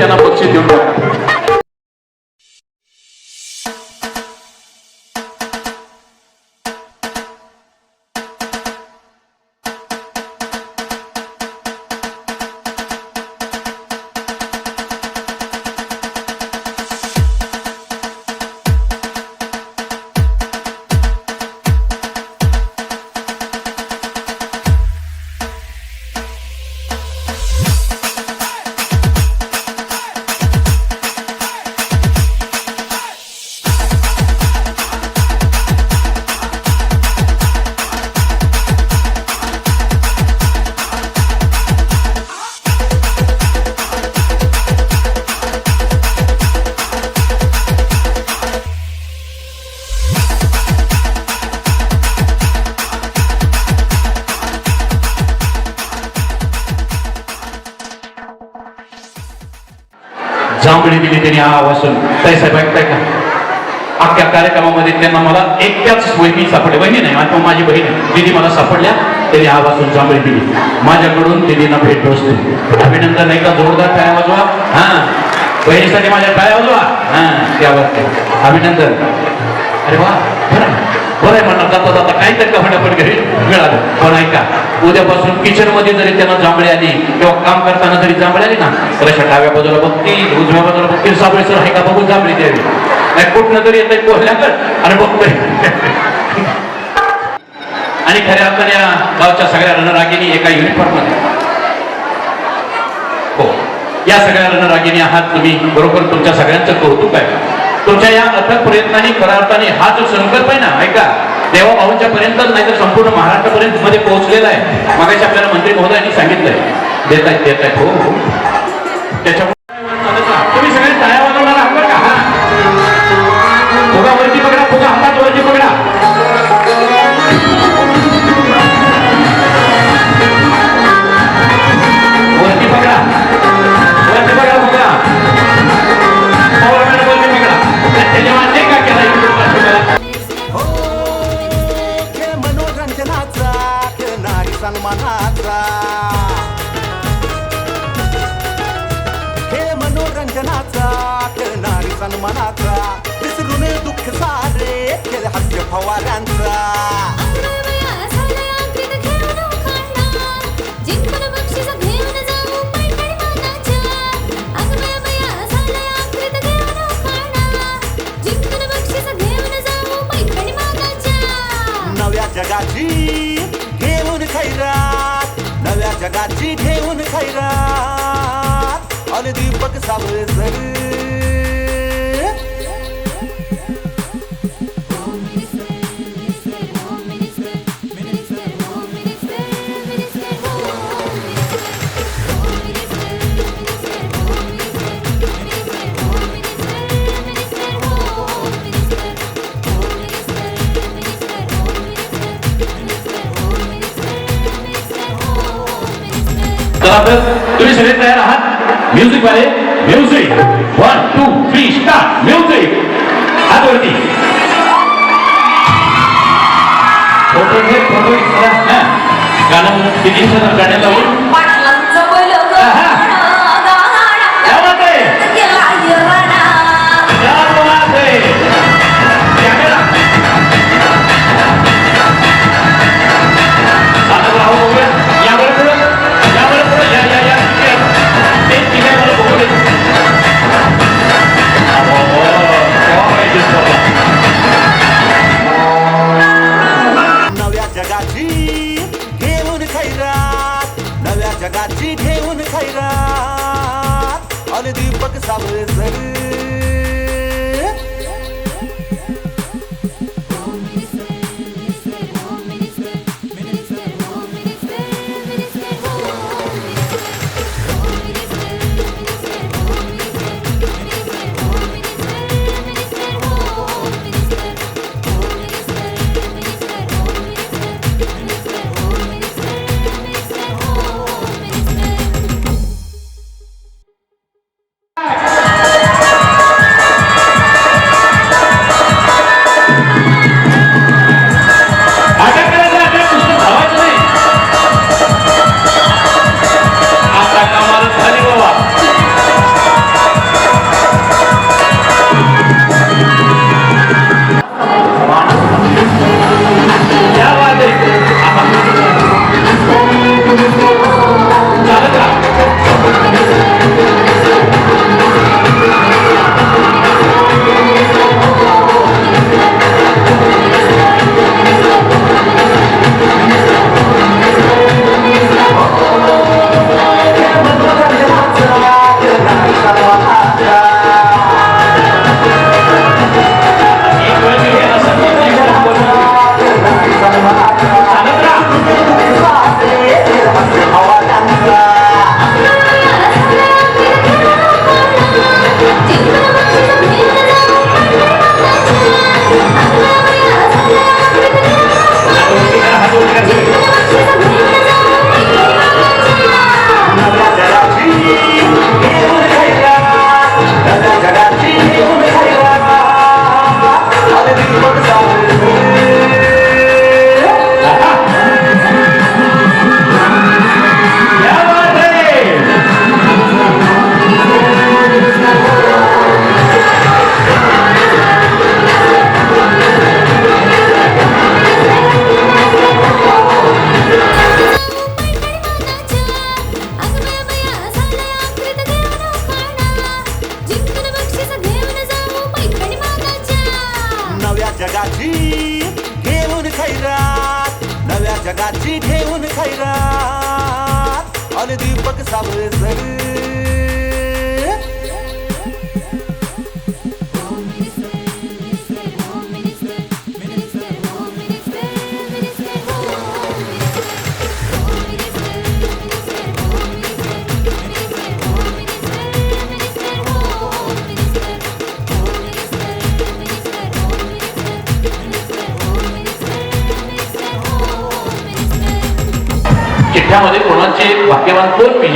त्यांना बक्षीस देऊन टाका त्या कार्यक्रमामध्ये त्यांना मला एकट्याच वहिनी सापडली. बहिणी नाही आणि माझी बहीण तिने मला सापडल्या त्यांनी आवाजून जांभळी दिली. माझ्याकडून तिने भेट बसली. अभिनंदन नाही का? जोरदार काय वाजवा. हा. बहिणीसाठी माझ्या काय वाजवा. हा ते. आवाज अभिनंदन. अरे वा बरं. आहे म्हणणार जाता जाता काही तरी का फटाफट घरी मिळालं. पण ऐका उद्यापासून किचनमध्ये जरी त्यांना जांभळी आली किंवा काम करताना जरी जांभळी आली ना तर अशा डाव्या बाजूला बघतील उजव्या बाजूला बघतील. साबळेसर आहे का? बघून जांभळी द्यावी. नाही कुठनं तरी येत बोलल्यावर आणि बघतोय. आणि खऱ्या अर्थाने या गावच्या सगळ्या रणरागिनी एका युनिफॉर्ममध्ये हो. या सगळ्या रणरागिनी आहात तुम्ही. बरोबर तुमच्या सगळ्यांचं कौतुक आहे. तुमच्या या अथक प्रयत्नाने खऱ्या अर्थाने हा जो संकल्प आहे ना ऐका. देवा भाऊंच्या पर्यंत नाही तर संपूर्ण महाराष्ट्रापर्यंत मध्ये पोहोचलेला आहे. मगाशी आपल्याला मंत्री महोदयांनी सांगितलंय. देत आहेत देत आहेत हो, हो. त्याच्यामुळे तुम्ही सगळे तयार खैरात नव्या जगाची घेऊन खैरात. अन दीपक सावळसर चला तर तुम्ही सगळे तयार आहात? म्युझिक वाले music one two three start music हातवरती. Photo घे फोटो गाणं किती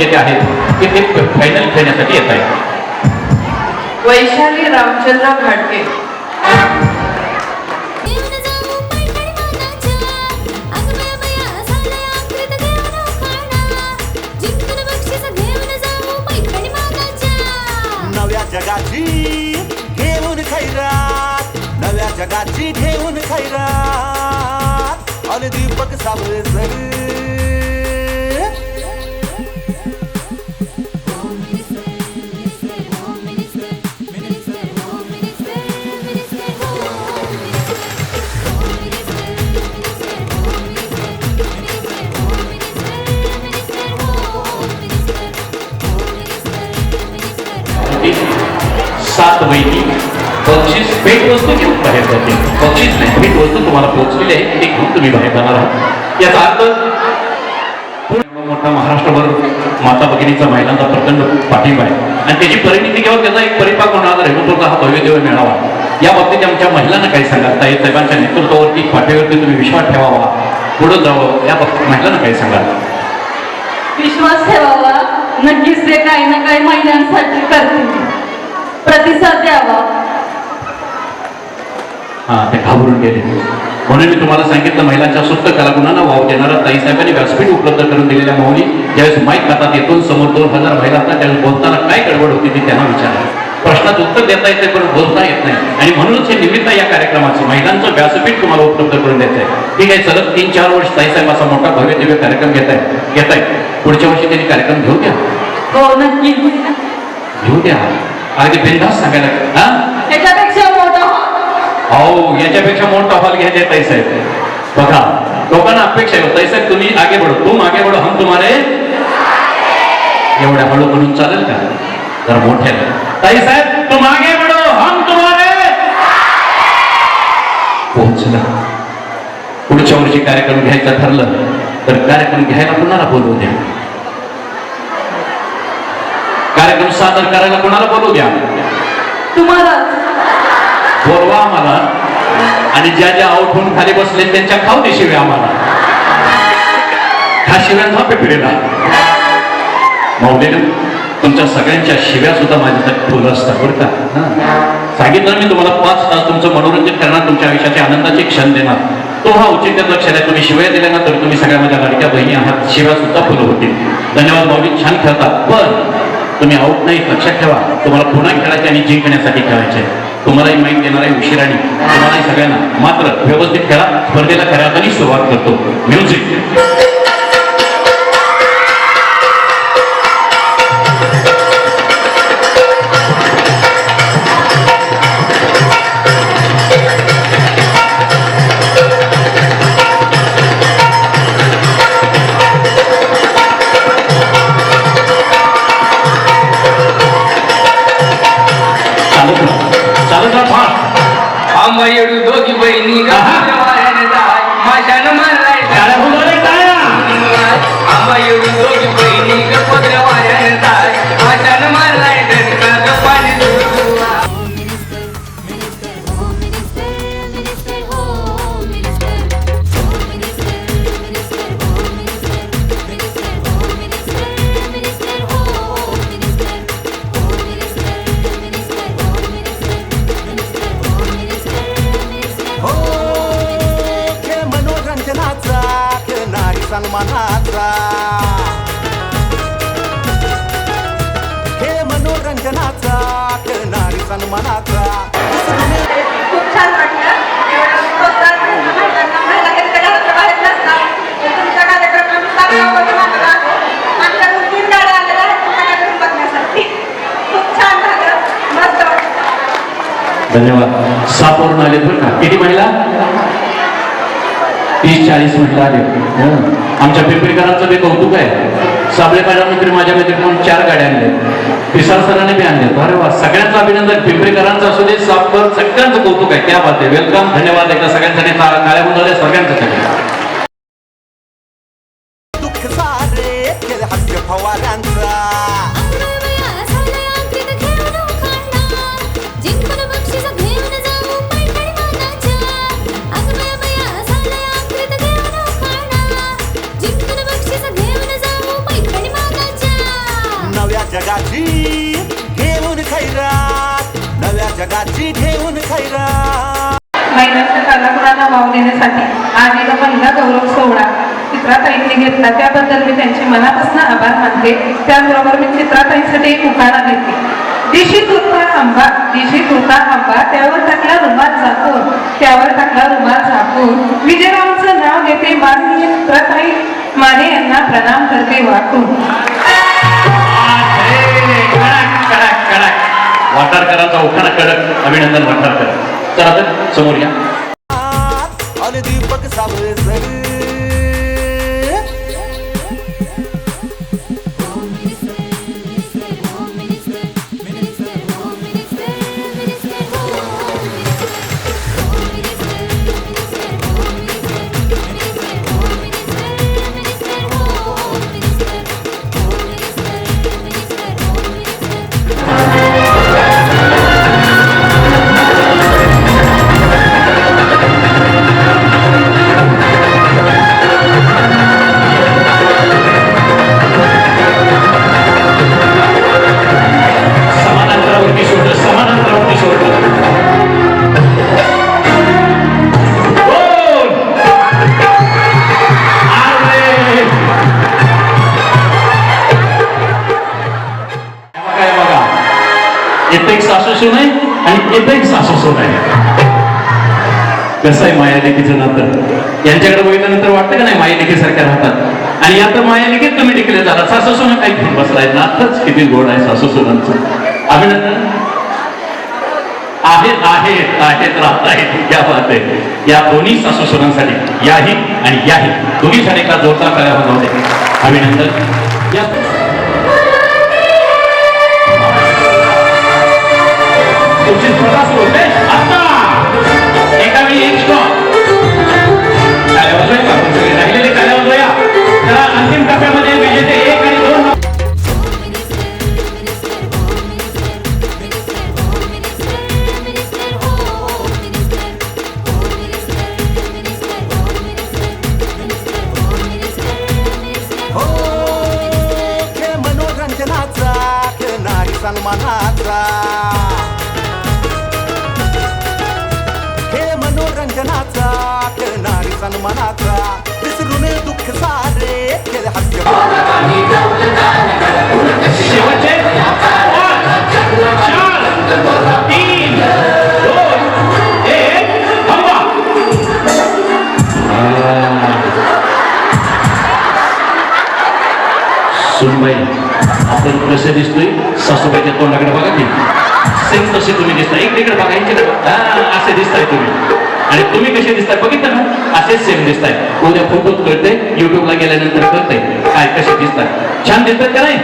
विजेते आहेत की ते फायनल खेळण्यासाठी येत आहेत. वैशाली रामचंद्र घाटगे. नव्या जगाची घेऊन खैरात नव्या जगाची घेऊन खैरात. अन दीपक सावळसर बक्षीस भेट वस्तू घेऊन बाहेर जाते बक्षीस नाही. भेट वस्तू तुम्हाला पोहोचलेली आहे ती घेऊन तुम्ही बाहेर जाणार आहात. याचा अर्थ मोठा महाराष्ट्रभर माता भगिनीचा महिलांचा प्रचंड पाठिंबा आहे. आणि त्याची परिणिती किंवा त्याचा एक परिपाक होणार रेणुपूरचा हा भव्य देव या बाबतीत आमच्या महिलांना काही सांगाल ताई साहेबांच्या नेतृत्वावरती पाठीवरती तुम्ही विश्वास ठेवावा पुढे जावं या बाबतीत महिलांना काही सांगाल विश्वास ठेवावा. नक्कीच ते काही ना काही महिलांसाठी करतील. प्रतिसाद द्यावा. हा ते घाबरून गेले. म्हणून मी तुम्हाला सांगितलं महिलांच्या सुप्त कलागुणांना वाव देणारा ताई साहेबांनी व्यासपीठ उपलब्ध करून दिलेल्या माऊली. ज्यावेळेस माईक हातात येतो समोर दोन हजार महिला असतात त्यावेळेस बोलताना काय गडबड होती ती त्यांना विचारा प्रश्नाचं उत्तर देता येते पण बोलता येत नाही. आणि म्हणूनच हे निमित्त या कार्यक्रमाचं महिलांचं व्यासपीठ तुम्हाला उपलब्ध करून देत. आहे ठीक आहे सलग तीन चार वर्ष ताई साहेब असा मोठा भव्य दिव्य कार्यक्रम घेत आहे घेत आहे पुढच्या वर्षी त्यांनी कार्यक्रम घेऊ द्या. हो घेऊ द्या. अगदी बिनधास्त सांगायला हा? त्याच्यापेक्षा हो याच्यापेक्षा मोठा हॉल घ्यायचे ताई साहेब. बघा लोकांना अपेक्षा आहे ताई साहेब तुम्ही आगे बढो. तुम आगे बढो हम तुम्हारे एवढ्या हळू म्हणून चालेल का? तर मोठे ताई साहेब तुम आगे बढो हम तुम्हारे पोहोचला. पुढच्या वर्षी कार्यक्रम घ्यायचा ठरलं तर कार्यक्रम घ्यायला कुणाला बोलवू द्या? कार्यक्रम सादर करायला कोणाला बोलवू द्या? तुम्हाला बोलवा आम्हाला. आणि ज्या ज्या आऊट होऊन खाली बसले त्यांच्या खाऊ दे शिव्या आम्हाला. हा शिव्यांचा पिढीला माऊलीनं तुमच्या सगळ्यांच्या शिव्या सुद्धा माझ्यासाठी फुलं असतात बरं का? सांगितलं मी तुम्हाला पाच तास तुमचं मनोरंजन करणार तुमच्या आयुष्याचे आनंदाचे क्षण देणार. तो हा औचित्याचा लक्षात आहे. तुम्ही शिव्या दिल्या ना तर तुम्ही सगळ्या माझ्या लाडक्या बहिणी आहात. शिव्या सुद्धा फुलं होतील. धन्यवाद माऊली छान खेळतात पण तुम्ही आऊट नाही लक्षात ठेवा. तुम्हाला पुन्हा खेळायचे आणि जिंकण्यासाठी खेळायचे. तुम्हालाही माहीत देणार आहे उशिराणी तुम्हालाही सगळ्यांना मात्र व्यवस्थित खेळा स्पर्धेला खऱ्या अर्थाने सुरुवात करतो. म्युझिक किती महिला? तीस चाळीस महिला आले आमच्या पिंपरीकरांचं बी कौतुक आहे. साबळे मंत्री माझ्या मध्ये म्हणून चार गाड्या आणल्या पिसाळ सरांनी बी आणल्या अरे वा सगळ्यांचं अभिनंदन. पिंपरीकरांचं असू दे सापकर सगळ्यांचं कौतुक आहे. त्या बात आहे. वेलकम धन्यवाद. एकदा सगळ्यांसाठी काळ्या मुलाला त्याचबरोबर मी चित्राताईंसाठी एक उखाणा देते. दिशीत होता आंबा दिशीत होता आंबा त्यावर टाकला रुमाल झाकून त्यावर टाकला रुमाल झाकून विजयरावांचं नाव घेते माननीय चित्राताई माने यांना प्रणाम करते वाकून कडक कडक कडक वाटारकरांचा उखाणा कडक अभिनंदन वाटारकर. तर समोर या. अन दीपक साबळे कसं आहे माया नातं? यांच्याकडे बघितल्यानंतर वाटतं का नाही मायालेखीसारख्या राहतात? आणि आता माया लेकीत कमी टिकले झाला सासू सुना काही घेऊन बसलाय. नातच किती गोड आहे सासू सुनांचं अभिनंदन. आहेत आहेत आहेत राहत आहेत. या बात आहे. या दोन्ही सासू सुनांसाठी याही आणि याही. दोन्हीसाठी का जोरदार करायला होते अभिनंदन. या इकडे बघा इकडे बघा. असे दिसताय तुम्ही. आणि तुम्ही कसे दिसताय बघितलं ना? असेच सेम दिसताय. उद्या फोटोत कळते युट्यूबला गेल्यानंतर कळते काय कसे दिसतात? छान दिसतात का नाही?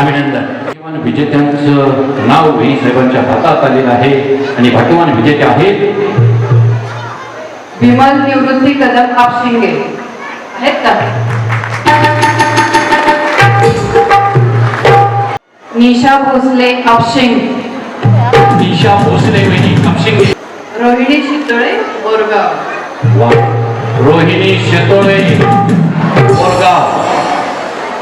अभिनंदन. भाग्यवान विजेत्यांचं नाव वेई साहेबांच्या हातात आलेलं आहे. आणि भाग्यवान विजेते आहेत. विमल निवृत्ती कदम आपशिंगे. आहेत का? निशा भोसले आपशिंग. ईशा भोसले वहिनी कापशिंगे रोहिणी शितोळे बोरगाव. वा रोहिणी शेतोळे बोरगाव.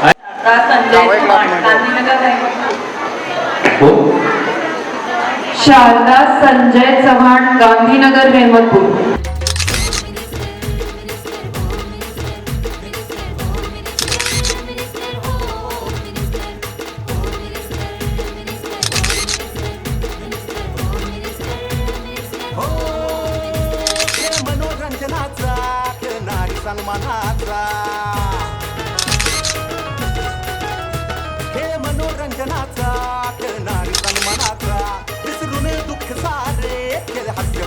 आता संजय चव्हाण, गांधीनगर आहे. हो? शारदा संजय चव्हाण गांधीनगर रेहमतपूर.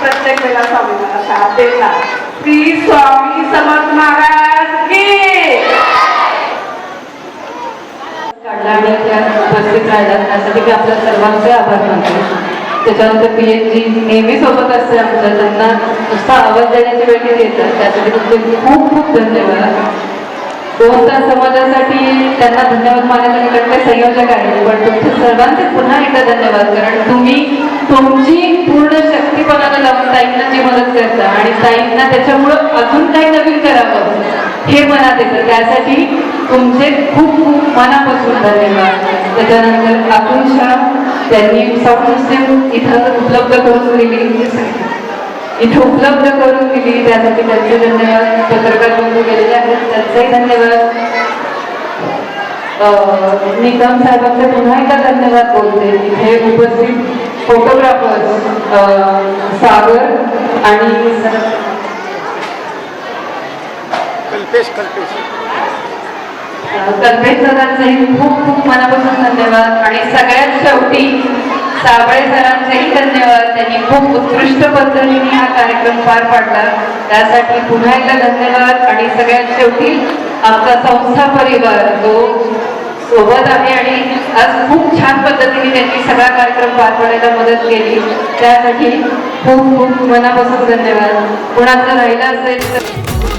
प्रत्येक वेळेला स्वामीला साथ देणार श्री स्वामी समर्थ महाराज की. काढला आणि त्यात उपस्थित राहिला त्यासाठी मी आपल्या सर्वांचे आभार मानतो. त्याच्यानंतर पी एच जी नेहमी सोबत असते आमच्या त्यांना नुसता आवाज देण्याची वेळ येतात त्यासाठी तुमचे खूप खूप धन्यवाद. दोन समाजासाठी त्यांना धन्यवाद मानायसाठी कारण संयोजक आहेत. पण तुमच्या सर्वांचे पुन्हा एकदा धन्यवाद कारण तुम्ही तुमची पूर्ण शक्तीपणाला लावून ताईंना जी मदत करता आणि ताईंना त्याच्यामुळं अजून काही नवीन करावं हे मनात येतं. त्यासाठी तुमचे खूप खूप मनापासून धन्यवाद. त्याच्यानंतर आकुंशा त्यांनी साऊंड सिस्टीम इथं उपलब्ध करून दिली. इथं उपलब्ध करून दिली. त्यासाठी त्यांचे धन्यवाद. पत्रकार बंधू गेलेले आहेत. त्यांचेही धन्यवाद. निकम साहेबांचे पुन्हा एकदा धन्यवाद बोलते. इथे उपस्थित फोटोग्राफर्स सागर आणि कल्पेश दादांचेही खूप खूप मनापासून धन्यवाद. आणि सगळ्यात शेवटी साबळे सरांचेही धन्यवाद. त्यांनी खूप उत्कृष्ट पद्धतीने हा कार्यक्रम पार पाडला. त्यासाठी पुन्हा एकदा धन्यवाद. आणि सगळ्यात शेवटी आमचा संस्था परिवार जो सोबत आहे आणि आज खूप छान पद्धतीने त्यांनी सगळा कार्यक्रम पार पाडायला मदत केली. त्यासाठी खूप खूप मनापासून धन्यवाद. कुणाचं राहिलं असेल तर